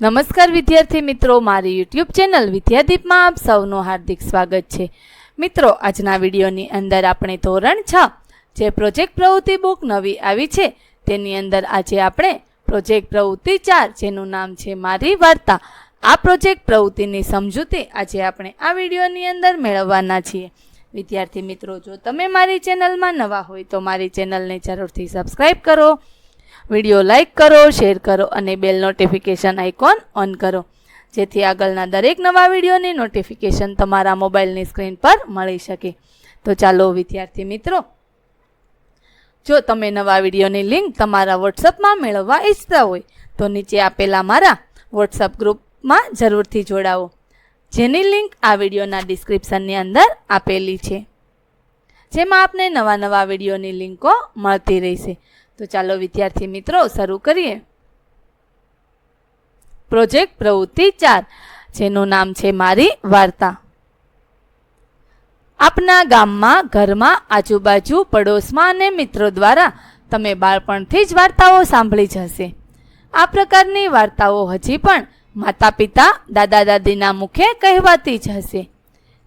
નમસ્કાર વિદ્યાર્થી મિત્રો, મારી યુટ્યુબ ચેનલ વિદ્યાદીપમાં આપ સૌનું હાર્દિક સ્વાગત છે. મિત્રો, આજના વિડીયોની અંદર આપણે ધોરણ છ, જે પ્રોજેક્ટ પ્રવૃત્તિ બુક નવી આવી છે, તેની અંદર આજે આપણે પ્રોજેક્ટ પ્રવૃત્તિ ચાર, જેનું નામ છે મારી વાર્તા. આ પ્રોજેક્ટ પ્રવૃત્તિની સમજૂતી આજે આપણે આ વિડીયોની અંદર મેળવવાના છીએ. વિદ્યાર્થી મિત્રો, જો તમે મારી ચેનલમાં નવા હોય તો મારી ચેનલને જરૂરથી સબસ્ક્રાઈબ કરો. વીડિયો લાઇક કરો, શેર કરો અને બેલ નોટિફિકેશન આઇકોન ઓન કરો. જેથી આગળના દરેક નવા વિડીયોની નોટિફિકેશન તમારા મોબાઈલની સ્ક્રીન પર મળી શકે. તો ચાલો, વિદ્યાર્થી મિત્રો, જો તમે નવા વિડીયોની લિંક તમારા વોટ્સઅપમાં મેળવવા ઈચ્છતા હોય, તો નીચે આપેલા મારા વોટ્સઅપ ગ્રુપમાં જરૂરથી જોડાવો. જેની લિંક આ વિડીયોના ડિસ્ક્રિપ્શનની અંદર આપેલી છે. જેમાં આપને નવા નવા વિડીયોની લિંકો મળતી રહેશે. તો ચાલો વિદ્યાર્થી મિત્રો, શરૂ કરીએ. પ્રોજેક્ટ પ્રવૃત્તિ ચાર, જેનું નામ છે મારી વાર્તા. આપના ગામમાં, ઘરમાં, આજુબાજુ, પડોશમાં અને મિત્રો દ્વારા તમે બાળપણથી જ વાર્તાઓ સાંભળી જ હશે. આ પ્રકારની વાર્તાઓ હજી પણ માતા પિતા દાદા દાદીના મુખે કહેવાતી જ હશે.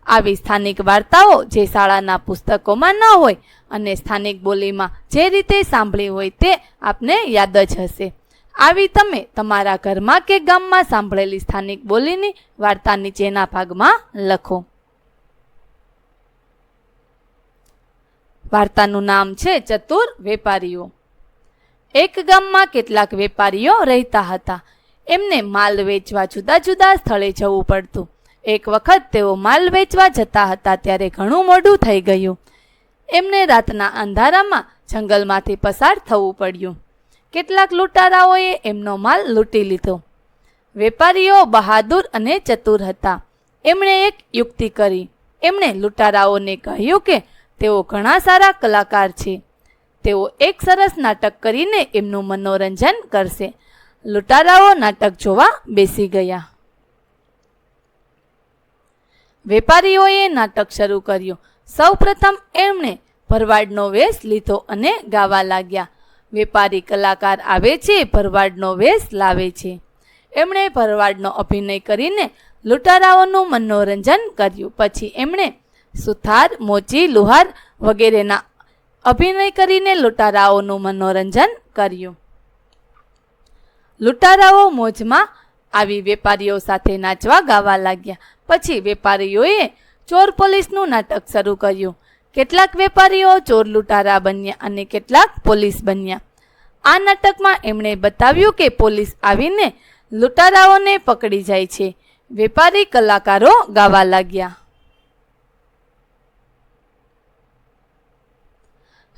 આવી સ્થાનિક વાર્તાઓ જે શાળાના પુસ્તકોમાં ન હોય અને સ્થાનિક બોલીમાં જે રીતે સાંભળી હોય તે આપને યાદ જ હશે. આવી તમે તમારા ઘરમાં કે ગામમાં સાંભળેલી સ્થાનિક બોલીની વાર્તા નીચેના ભાગમાં લખો. વાર્તાનું નામ છે ચતુર વેપારીઓ. એક ગામમાં કેટલાક વેપારીઓ રહેતા હતા. એમને માલ વેચવા જુદા જુદા સ્થળે જવું પડતું. એક વખત તેઓ માલ વેચવા જતા હતા ત્યારે ઘણું મોડું થઈ ગયું. એમને રાતના અંધારામાં જંગલમાંથી પસાર થવું પડ્યું. કેટલાક લૂંટારાઓએ એમનો માલ લૂંટી લીધો. વેપારીઓ બહાદુર અને ચતુર હતા. એમણે એક યુક્તિ કરી. એમણે લૂંટારાઓને કહ્યું કે તેઓ ઘણા સારા કલાકાર છે. તેઓ એક સરસ નાટક કરીને એમનું મનોરંજન કરશે. લૂંટારાઓ નાટક જોવા બેસી ગયા. વેપારીઓએ નાટક શરૂ કર્યું. સૌપ્રથમ એમણે ભરવાડનો વેશ લીધો અને ગાવા લાગ્યા. વેપારી કલાકાર આવે છે, ભરવાડનો વેશ લાવે છે. એમણે ભરવાડનો અભિનય કરીને લૂંટારાઓનું મનોરંજન કર્યું. પછી એમણે સુથાર, મોચી, લુહાર વગેરેના અભિનય કરીને લૂંટારાઓનું મનોરંજન કર્યું. લૂંટારાઓ મોજમાં આવી વેપારીઓ સાથે નાચવા ગાવા લાગ્યા. પછી વેપારીઓએ ચોર પોલીસનું નાટક શરૂ કર્યું. કેટલાક વેપારીઓ ચોર લૂંટારા બન્યા અને કેટલાક પોલીસ બન્યા. આ નાટકમાં એમણે બતાવ્યું કે પોલીસ આવીને લૂંટારાઓને પકડી જાય છે. વેપારી કલાકારો ગાવા લાગ્યા.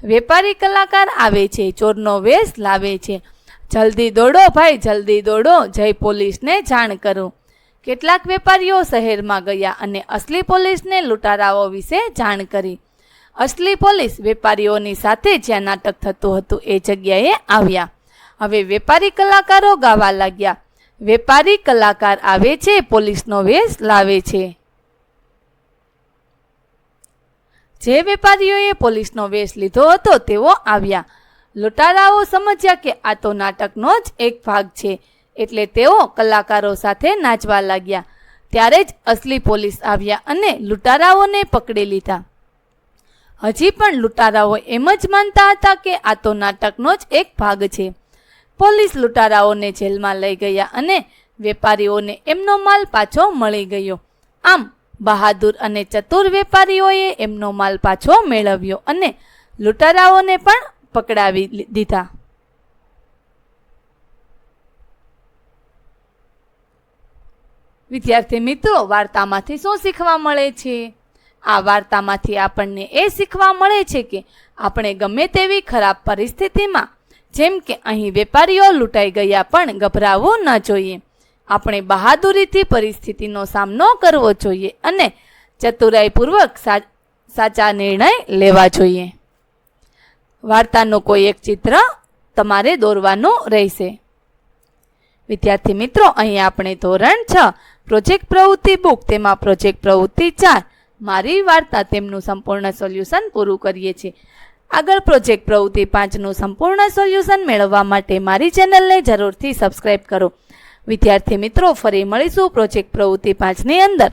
વેપારી કલાકાર આવે છે, ચોરનો વેશ લાવે છે. જલ્દી દોડો ભાઈ, જલ્દી દોડો. જય પોલીસને જાણ કરો. કેટલાક વેપારીઓ શહેરમાં ગયા અને અસલી પોલીસને લૂંટારાઓ વિશે જાણ કરી. અસલી પોલીસ વેપારીઓની સાથે જ્યાં નાટક થતું હતું એ જગ્યાએ આવ્યા. હવે વેપારી કલાકારો ગાવા લાગ્યા. વેપારી કલાકાર આવે છે, પોલીસનો વેશ લાવે છે. જે વેપારીઓએ પોલીસનો વેશ લીધો હતો તેઓ આવ્યા. લૂંટારાઓ સમજ્યા કે આ તો નાટકનો જ એક ભાગ છે. એટલે તેઓ કલાકારો સાથે નાચવા લાગ્યા. ત્યારે જ અસલી પોલીસ આવ્યા અને લૂંટારાઓને પકડી લીધા. હજી પણ લૂંટારાઓ એમ જ માનતા હતા કે આ તો નાટકનો જ એક ભાગ છે. પોલીસ લૂંટારાઓને જેલમાં લઈ ગયા અને વેપારીઓને એમનો માલ પાછો મળી ગયો. આમ, બહાદુર અને ચતુર વેપારીઓએ એમનો માલ પાછો મેળવ્યો અને લૂંટારાઓને પણ પકડાવી દીધા. વિદ્યાર્થી મિત્રો, વાર્તામાંથી શું શીખવા મળે છે? આ વાર્તામાંથી આપણને એ શીખવા મળે છે કે આપણે ગમે તેવી ખરાબ પરિસ્થિતિમાં, જેમ કે અહીં વેપારીઓ લૂંટાઈ ગયા પણ ગભરાવવું ન જોઈએ. આપણે બહાદુરીથી પરિસ્થિતિનો સામનો કરવો જોઈએ અને ચતુરાઈપૂર્વક સાચા નિર્ણય લેવા જોઈએ. વાર્તાનું કોઈ એક ચિત્ર તમારે દોરવાનું રહેશે. વિદ્યાર્થી મિત્રો, અહીં આપણે ધોરણ છ, પ્રોજેક્ટ પ્રવૃત્તિ બુક, તેમાં પ્રોજેક્ટ પ્રવૃત્તિ ચાર, મારી વાર્તા તેમનું સંપૂર્ણ સોલ્યુશન પૂરું કરીએ છીએ. આગળ પ્રોજેક્ટ પ્રવૃત્તિ પાંચનું સંપૂર્ણ સોલ્યુશન મેળવવા માટે મારી ચેનલને જરૂરથી સબસ્ક્રાઈબ કરો. વિદ્યાર્થી મિત્રો, ફરી મળીશું પ્રોજેક્ટ પ્રવૃત્તિ પાંચની અંદર.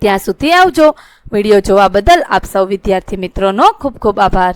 ત્યાં સુધી આવજો. વીડિયો જોવા બદલ આપ સૌ વિદ્યાર્થી મિત્રોનો ખૂબ ખૂબ આભાર.